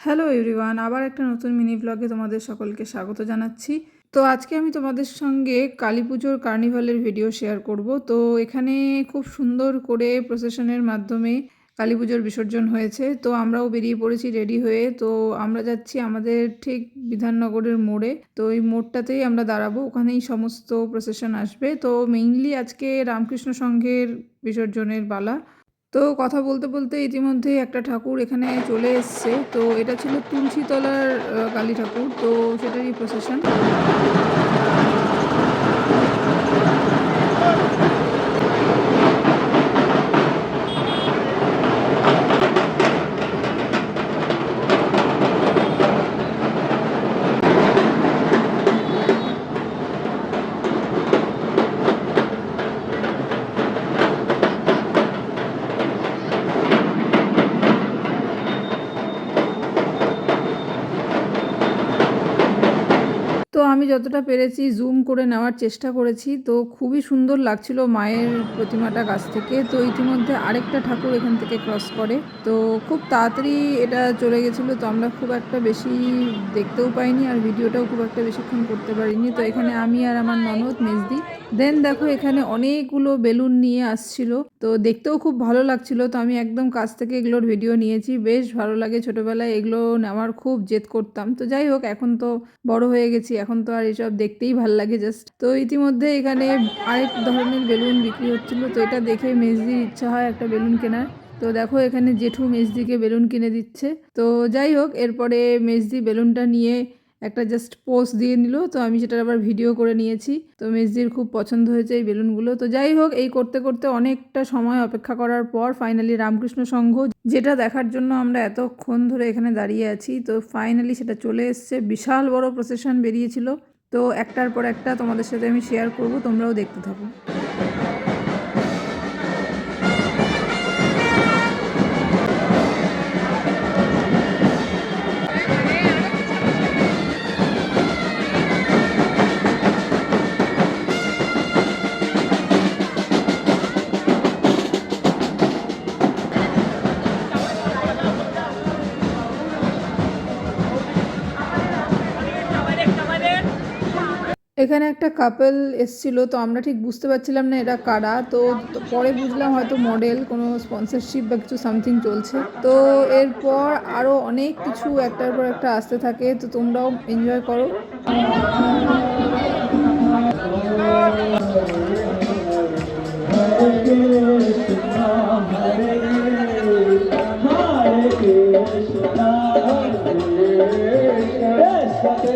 Hello everyone, আবার একটা নতুন মিনি ব্লগে তোমাদের সকলকে স্বাগত জানাচ্ছি। তো আজকে আমি তোমাদের সঙ্গে কালী পুজোর কার্নিভালের ভিডিও শেয়ার করব। তো এখানে খুব সুন্দর করে প্রসেশনের মাধ্যমে কালী পুজোর বিসর্জন হয়েছে। তো আমরাও বেরিয়ে পড়েছি রেডি হয়ে। তো আমরা যাচ্ছি আমাদের ঠিক বিধাননগরের মোড়ে। তো এই মোড়টাতেই আমরা দাঁড়াবো, ওখানেই সমস্ত প্রসেশন আসবে। তো মেইনলি আজকে রামকৃষ্ণ সংঘের বিসর্জনের বালা তো কথা বলতে বলতে ইতিমধ্যে একটা ঠাকুর এখানে চলে এসছে। তো এটা ছিল তুলসীতলার কালী ঠাকুর। তো সেটারই প্রসেশন আমি যতটা পেরেছি জুম করে নেওয়ার চেষ্টা করেছি, তো খুবই সুন্দর লাগছিল মায়ের প্রতিমাটা কাছ থেকে। তো ইতিমধ্যে আরেকটা ঠাকুর এখান থেকে ক্রস করে। তো খুব তাড়াতাড়ি এটা চলে গেছিল, তো আমরা খুব একটা বেশি দেখতেও পাইনি আর ভিডিওটাও খুব একটা বেশিক্ষণ করতে পারিনি। তো এখানে আমি আর আমার ননদ মেজদি। দেন দেখো এখানে অনেকগুলো বেলুন নিয়ে আসছিল, তো দেখতেও খুব ভালো লাগছিল। তো আমি একদম কাছ থেকে এগুলোর ভিডিও নিয়েছি, বেশ ভালো লাগে। ছোটোবেলায় এগুলো নেওয়ার খুব জেদ করতাম। তো যাই হোক, এখন তো বড় হয়ে গেছি, এখন তো আর এসব দেখতেই ভালো লাগে জাস্ট তো ইতিমধ্যে এখানে আরেক ধরনের বেলুন বিক্রি হচ্ছিল, তো এটা দেখে মেজদির ইচ্ছা হয় একটা বেলুন কেনার। তো দেখো এখানে জেঠু মেজদিকে বেলুন কিনে দিচ্ছে। তো যাই হোক, এরপরে মেজদি বেলুনটা নিয়ে একটা জাস্ট পোস্ট দিয়ে নিল, তো আমি সেটার আবার ভিডিও করে নিয়েছি। তো মেজদির খুব পছন্দ হয়েছে এই বেলুনগুলো। তো যাই হোক, এই করতে করতে অনেকটা সময় অপেক্ষা করার পর ফাইনালি রামকৃষ্ণ সংঘ, যেটা দেখার জন্য আমরা এতক্ষণ ধরে এখানে দাঁড়িয়ে আছি, তো ফাইনালি সেটা চলে এসছে। বিশাল বড় প্রসেশন বেরিয়েছিল। তো একটার পর একটা তোমাদের সাথে আমি শেয়ার করব, তোমরাও দেখতে থাকো। এখানে একটা কাপল এসছিল, তো আমরা ঠিক বুঝতে পারছিলাম না এটা কারা। তো তো পরে বুঝলাম হয়তো মডেল কোনো স্পন্সরশিপ বা কিছু সামথিং চলছে। তো এরপর আরও অনেক কিছু একটার পর একটা আসতে থাকে, তো তোমরাও এনজয় করো। তো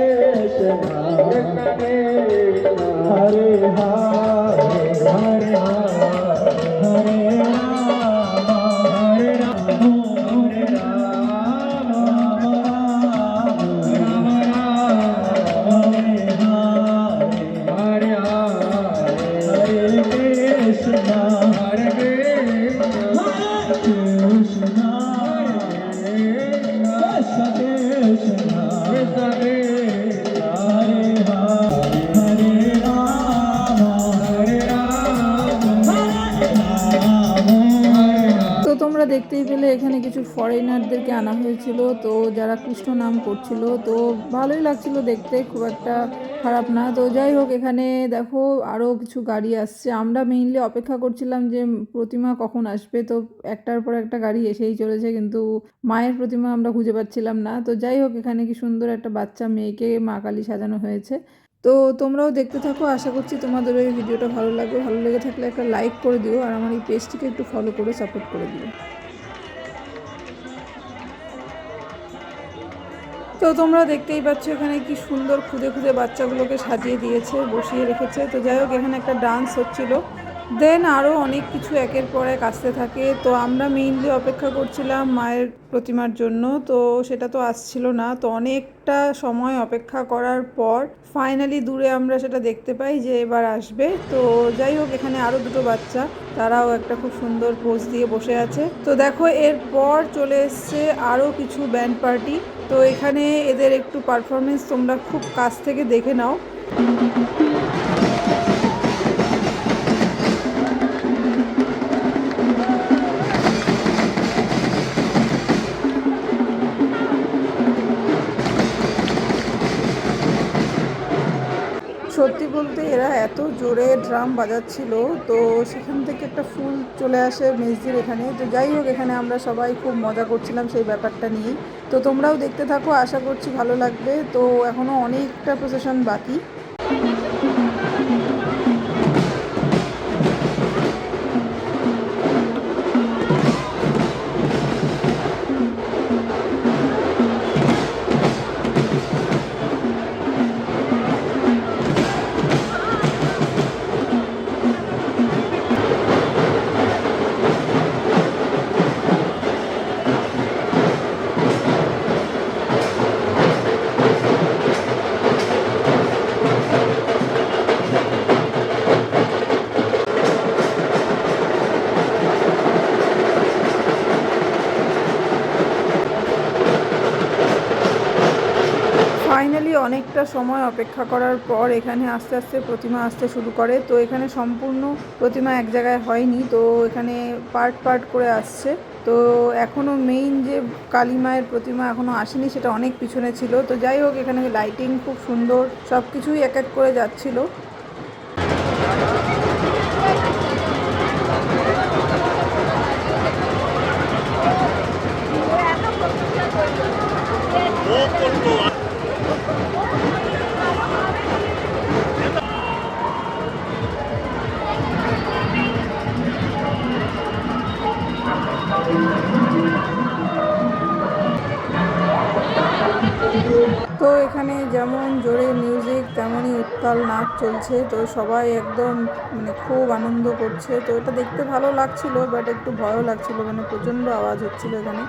পেলে এখানে কিছু ফরেনারদেরকে আনা হয়েছিল। তো যারা কৃষ্ণ নাম করছিল, তো ভালোই লাগছিল দেখতে, খুব একটা খারাপ না। তো যাই হোক, এখানে দেখো আরও কিছু গাড়ি আসছে। আমরা মেইনলি অপেক্ষা করছিলাম যে প্রতিমা কখন আসবে। তো একটার পর একটা গাড়ি এসেই চলেছে, কিন্তু মায়ের প্রতিমা আমরা খুঁজে পাচ্ছিলাম না। তো যাই হোক, এখানে কি সুন্দর একটা বাচ্চা মেয়েকে মা কালী সাজানো হয়েছে। তো তোমরাও দেখতে থাকো, আশা করছি তোমাদের ওই ভিডিওটা ভালো লাগবে। ভালো লেগে থাকলে একটা লাইক করে দিও, আর আমার এই পেজটিকে একটু ফলো করে সাপোর্ট করে দিও। তো তোমরা দেখতেই পাচ্ছ এখানে কি সুন্দর খুদে খুদে বাচ্চাগুলোকে সাজিয়ে দিয়েছে, বসিয়ে রেখেছে। তো যাই হোক, এখানে একটা ডান্স হচ্ছিল। দেন আরও অনেক কিছু একের পর এক আসতে থাকে। তো আমরা মেইনলি অপেক্ষা করছিলাম মায়ের প্রতিমার জন্য। তো সেটা তো আসছিল না। তো অনেকটা সময় অপেক্ষা করার পর ফাইনালি দূরে আমরা সেটা দেখতে পাই যে এবার আসবে। তো যাই হোক, এখানে আরও দুটো বাচ্চা। তারাও একটা খুব সুন্দর পোজ দিয়ে বসে আছে। তো দেখো, এরপর চলে এসছে আরও কিছু ব্যান্ড পার্টি তো এখানে এদের একটু পারফরমেন্স তোমরা খুব কাছ থেকে দেখে নাও। এরা এত জোরে ড্রাম বাজাচ্ছিল, তো সেখান থেকে একটা ফুল চলে আসে মেজদির এখানে। তো যাই হোক, এখানে আমরা সবাই খুব মজা করছিলাম সেই ব্যাপারটা নিয়েই। তো তোমরাও দেখতে থাকো, আশা করছি ভালো লাগবে। তো এখনও অনেকটা প্রসেশন বাকি। ফাইনালি অনেকটা সময় অপেক্ষা করার পর এখানে আস্তে আস্তে প্রতিমা আসতে শুরু করে। তো এখানে সম্পূর্ণ প্রতিমা এক জায়গায় হয়নি। তো এখানে পার্ট পার্ট করে আসছে। তো এখনও মেইন যে কালী মায়ের প্রতিমা এখনও আসেনি সেটা অনেক পিছনে ছিল। তো যাই হোক, এখানে লাইটিং খুব সুন্দর। সব কিছুই এক এক করে যাচ্ছিল তো এখানে যেমন জোরে মিউজিক তেমনই উত্তাল নাচ চলছে। তো সবাই একদম মানে খুব আনন্দ করছে। তো এটা দেখতে ভালো লাগছিল বাট একটু ভয়ও লাগছিল মানে প্রচণ্ড আওয়াজ হচ্ছিল এখানে।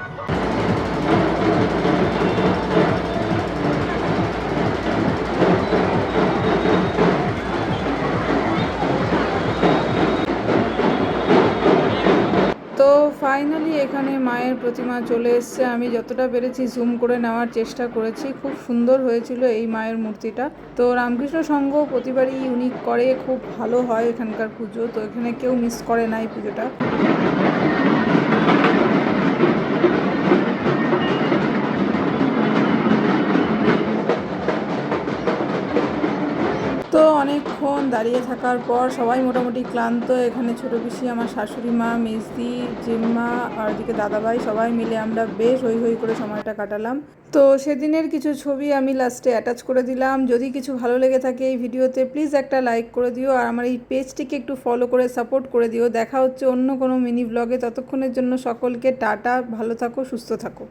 এখানে মায়ের প্রতিমা চলে এসছে। আমি যতটা পেরেছি জুম করে নেওয়ার চেষ্টা করেছি। খুব সুন্দর হয়েছিল এই মায়ের মূর্তিটা। তো রামকৃষ্ণ সংঘ প্রতিবারই ইউনিক করে। খুব ভালো হয় এখানকার পুজো। তো এখানে কেউ মিস করে না এই পুজোটা। অনেকক্ষণ দাঁড়িয়ে থাকার পর সবাই মোটামুটি ক্লান্ত। এখানে ছোটো পিসি, আমার শাশুড়ি মা মেজদি জিম্মা আর এদিকে দাদাভাই সবাই মিলে আমরা বেশ হই হই করে সময়টা কাটালাম। তো সেদিনের কিছু ছবি আমি লাস্টে অ্যাটাচ করে দিলাম। যদি কিছু ভালো লেগে থাকে এই ভিডিওতে প্লিজ একটা লাইক করে দিও আর আমার এই পেজটিকে একটু ফলো করে সাপোর্ট করে দিও। দেখা হচ্ছে অন্য কোনো মিনি ব্লগে ততক্ষণের জন্য সকলকে টাটা, ভালো থাকো, সুস্থ থাকো।